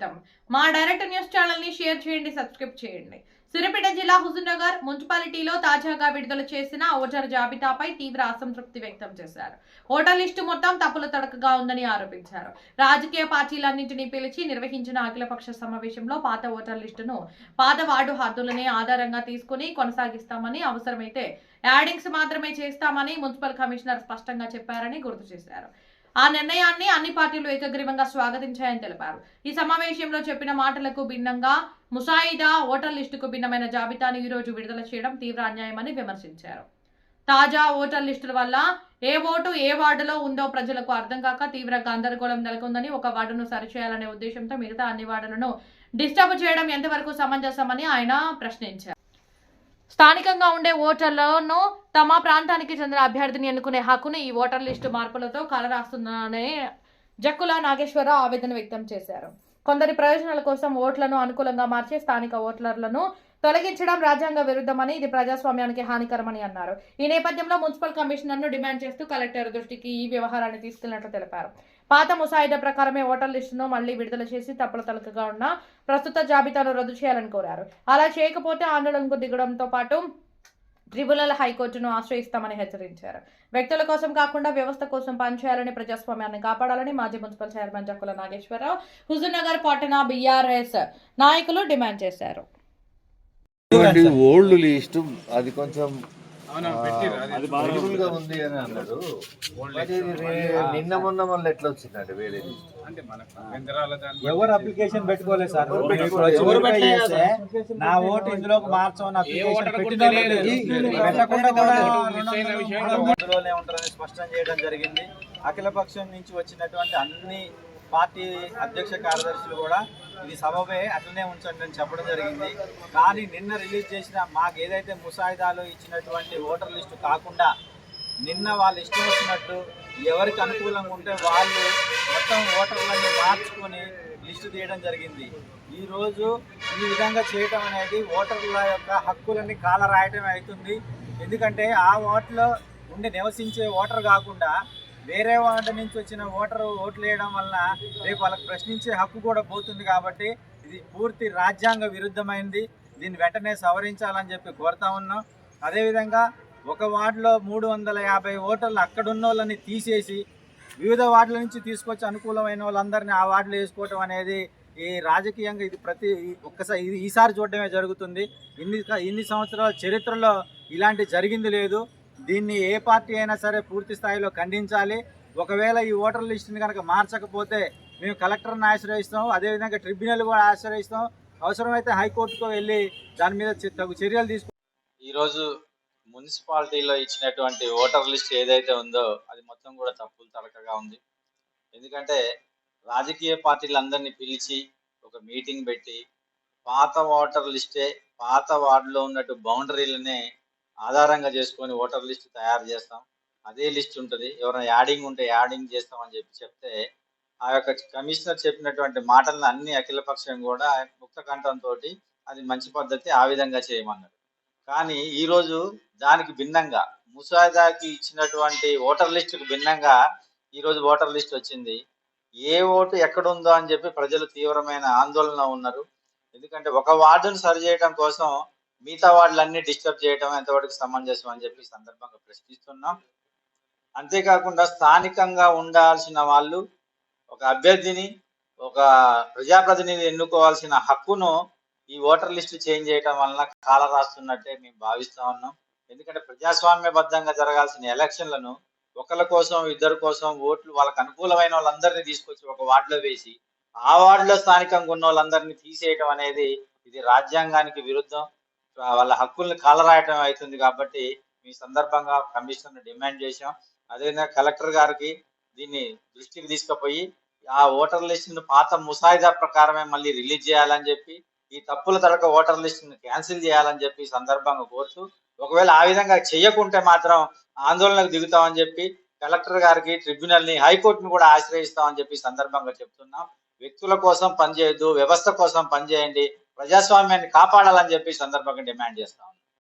స్వాగతం. మా direct news ఛానల్ని షేర్ చేయండి సబ్స్క్రైబ్ చేయండి. సిరిపేట జిల్లా హుజూర్నగర్ మున్సిపాలిటీలో తాజాగా విడుదల చేసిన ఓటర్ జాబితాపై తీవ్ర అసంతృప్తి వ్యక్తం చేశారు. ఓటర్ లిస్టు మొత్తం తప్పుల తడకగా ఉందని ఆరోపించారు. రాజకీయ పార్టీలన్నింటినీ పిలిచి నిర్వహించిన అఖిలపక్ష సమావేశంలో పాత ఓటర్ లిస్టును పాత వార్డు హద్దులనే ఆధారంగా తీసుకుని కొనసాగిస్తామని అవసరమైతే యాడింగ్స్ మాత్రమే చేస్తామని మున్సిపల్ కమిషనర్ స్పష్టంగా చెప్పారని గుర్తు చేశారు. ఆ నిర్ణయాన్ని అన్ని పార్టీలు ఏకగ్రీవంగా స్వాగతించాయని తెలిపారు. ఈ సమావేశంలో చెప్పిన మాటలకు భిన్నంగా ముసాయిదా ఓటర్ లిస్టుకు భిన్నమైన జాబితాను ఈ రోజు విడుదల చేయడం తీవ్ర అన్యాయమని విమర్శించారు. తాజా ఓటర్ లిస్టుల వల్ల ఏ ఓటు ఏ వార్డులో ఉందో ప్రజలకు అర్థం కాక తీవ్ర గందరగోళం నెలకొందని ఒక వార్డును సరిచేయాలనే ఉద్దేశంతో మిగతా అన్ని వార్డులను డిస్టర్బ్ చేయడం ఎంతవరకు సమంజసమని ఆయన ప్రశ్నించారు. స్థానికంగా ఉండే ఓటర్లను తమ ప్రాంతానికి చెందిన అభ్యర్థిని ఎన్నుకునే హక్కును ఈ ఓటర్ లిస్టు మార్పులతో కలరాస్తుందనే జక్కుల నాగేశ్వరరావు ఆవేదన వ్యక్తం చేశారు. కొందరి ప్రయోజనాల కోసం ఓట్లను అనుకూలంగా మార్చి స్థానిక ఓటర్లను తొలగించడం రాజ్యాంగ విరుద్ధమని ఇది ప్రజాస్వామ్యానికి హానికరమని అన్నారు. ఈ నేపథ్యంలో మున్సిపల్ కమిషనర్ను డిమాండ్ చేస్తూ కలెక్టర్ దృష్టికి ఈ వ్యవహారాన్ని తీసుకెళ్ళినట్లు తెలిపారు. పాత ముసాయిదా ప్రకారమే ఓటర్ లిస్టును మళ్ళీ విడుదల చేసి తప్పుల తలకగా ఉన్న ప్రస్తుత జాబితాను రద్దు చేయాలని కోరారు. అలా చేయకపోతే ఆందోళనకు దిగడంతో పాటు ట్రిబ్యునల్ హైకోర్టును ఆశ్రయిస్తామని హెచ్చరించారు. వ్యక్తుల కోసం కాకుండా వ్యవస్థ కోసం పనిచేయాలని ప్రజాస్వామ్యాన్ని కాపాడాలని మాజీ మున్సిపల్ చైర్మన్ జక్కుల నాగేశ్వరరావు హుజూర్నగర్ పట్టణ బీఆర్ఎస్ నాయకులు డిమాండ్ చేశారు. ఓల్డ్ లిస్ట్ అది కొంచెం గా ఉంది అని అన్నారు నిన్న మొన్న మళ్ళీ ఎట్లా వచ్చిందండి వేరే ఎవరు అప్లికేషన్ పెట్టుకోలేదు సార్ ఎవరు నా ఓటు. లేదు. ఈ- పెట్టకుండా కూడా స్పష్టం చేయడం జరిగింది అఖిల పక్షం నుంచి వచ్చినటువంటి అన్ని పార్టీ అధ్యక్ష కార్యదర్శులు కూడా ఇది సబబే అట్లనే ఉంచండి అని చెప్పడం జరిగింది. కానీ నిన్న రిలీజ్ చేసిన మాకు ఏదైతే ముసాయిదాలో ఇచ్చినటువంటి ఓటర్ లిస్టు కాకుండా నిన్న వాళ్ళు ఇష్టం వచ్చినట్టు ఎవరికి అనుకూలంగా ఉంటే వాళ్ళు మొత్తం ఓటర్లన్నీ మార్చుకొని లిస్టు తీయడం జరిగింది. ఈరోజు ఈ విధంగా చేయటం అనేది ఓటర్ల యొక్క హక్కులన్నీ కాలరాయటం అవుతుంది. ఎందుకంటే ఆ ఓట్లో ఉండి నివసించే ఓటర్ కాకుండా వేరే వార్డు నుంచి వచ్చిన ఓటర్ ఓట్లు వేయడం వలన రేపు వాళ్ళకి ప్రశ్నించే హక్కు కూడా పోతుంది కాబట్టి ఇది పూర్తి రాజ్యాంగ విరుద్ధమైంది. దీన్ని వెంటనే సవరించాలని చెప్పి కోరుతా ఉన్నాం. అదేవిధంగా ఒక వార్డులో మూడు వందల యాభై ఓటర్లు అక్కడున్న వాళ్ళని తీసేసి వివిధ వార్డుల నుంచి తీసుకొచ్చి అనుకూలమైన వాళ్ళందరినీ ఆ వార్డులో వేసుకోవటం అనేది ఈ రాజకీయంగా ఇది ప్రతి ఒక్కసారి ఇది ఈసారి చూడడమే జరుగుతుంది. ఇన్ని ఇన్ని సంవత్సరాల చరిత్రలో ఇలాంటి జరిగింది లేదు. దీన్ని ఏ పార్టీ అయినా సరే పూర్తి స్థాయిలో ఖండించాలి. ఒకవేళ ఈ ఓటర్ లిస్టుని కనుక మార్చకపోతే మేము కలెక్టర్ని ఆశ్రయిస్తాం అదేవిధంగా ట్రిబ్యునల్ కూడా ఆశ్రయిస్తాం. అవసరమైతే హైకోర్టుకు వెళ్ళి దాని మీద తగు చర్యలు తీసుకు ఈరోజు మున్సిపాలిటీలో ఇచ్చినటువంటి ఓటర్ లిస్ట్ ఏదైతే ఉందో అది మొత్తం కూడా తప్పులు తడకగా ఉంది. ఎందుకంటే రాజకీయ పార్టీలందరినీ పిలిచి ఒక మీటింగ్ పెట్టి పాత ఓటర్ లిస్టే పాత వార్డులో ఉన్నట్టు బౌండరీలనే ఆధారంగా చేసుకొని ఓటర్ లిస్ట్ తయారు చేస్తాం. అదే లిస్ట్ ఉంటుంది. ఎవరైనా యాడింగ్ ఉంటే యాడింగ్ చేస్తామని చెప్పి చెప్తే ఆ యొక్క కమిషనర్ చెప్పినటువంటి మాటలను అన్ని అఖిలపక్షం కూడా ముక్త కంఠంతో అది మంచి పద్ధతి ఆ విధంగా చేయమన్నారు. కానీ ఈరోజు దానికి భిన్నంగా ముసాయిదాకి ఇచ్చినటువంటి ఓటర్ లిస్టుకు భిన్నంగా ఈరోజు ఓటర్ లిస్ట్ వచ్చింది. ఏ ఓటు ఎక్కడుందో అని చెప్పి ప్రజలు తీవ్రమైన ఆందోళన ఉన్నారు. ఎందుకంటే ఒక వార్డును సరి చేయడం కోసం మిగతా వాళ్ళన్ని డిస్టర్బ్ చేయడం ఎంతవరకు సమంజసం అని చెప్పి సందర్భంగా ప్రశ్నిస్తున్నాం. అంతేకాకుండా స్థానికంగా ఉండాల్సిన వాళ్ళు ఒక అభ్యర్థిని ఒక ప్రజాప్రతినిధి ఎన్నుకోవాల్సిన హక్కును ఈ ఓటర్ లిస్టు చేంజ్ చేయడం వలన కాల రాస్తున్నట్టే మేము భావిస్తా ఉన్నాం. ఎందుకంటే ప్రజాస్వామ్యబద్ధంగా జరగాల్సిన ఎలక్షన్లను ఒకళ్ళ కోసం ఇద్దరి కోసం ఓట్లు వాళ్ళకి అనుకూలమైన వాళ్ళందరినీ తీసుకొచ్చి ఒక వార్డులో వేసి ఆ వార్డులో స్థానికంగా ఉన్న వాళ్ళందరినీ తీసేయటం అనేది ఇది రాజ్యాంగానికి విరుద్ధం. వాళ్ళ హక్కుల్ని కాలరాయటం అవుతుంది కాబట్టి మీ సందర్భంగా కమిషన్ డిమాండ్ చేశాం. అదేవిధంగా కలెక్టర్ గారికి దీన్ని దృష్టికి తీసుకుపోయి ఆ ఓటర్ లిస్టును పాత ముసాయిదా ప్రకారమే మళ్ళీ రిలీజ్ చేయాలని చెప్పి ఈ తప్పుల తడక ఓటర్ లిస్టును క్యాన్సిల్ చేయాలని చెప్పి సందర్భంగా కోరుతూ ఒకవేళ ఆ విధంగా చేయకుంటే మాత్రం ఆందోళనకు దిగుతామని చెప్పి కలెక్టర్ గారికి ట్రిబ్యునల్ని హైకోర్టును కూడా ఆశ్రయిస్తామని చెప్పి సందర్భంగా చెప్తున్నాం. వ్యక్తుల కోసం పనిచేయద్దు వ్యవస్థ కోసం పనిచేయండి ప్రజాస్వామ్యాన్ని కాపాడాలని చెప్పి సందర్భంగా డిమాండ్ చేస్తాం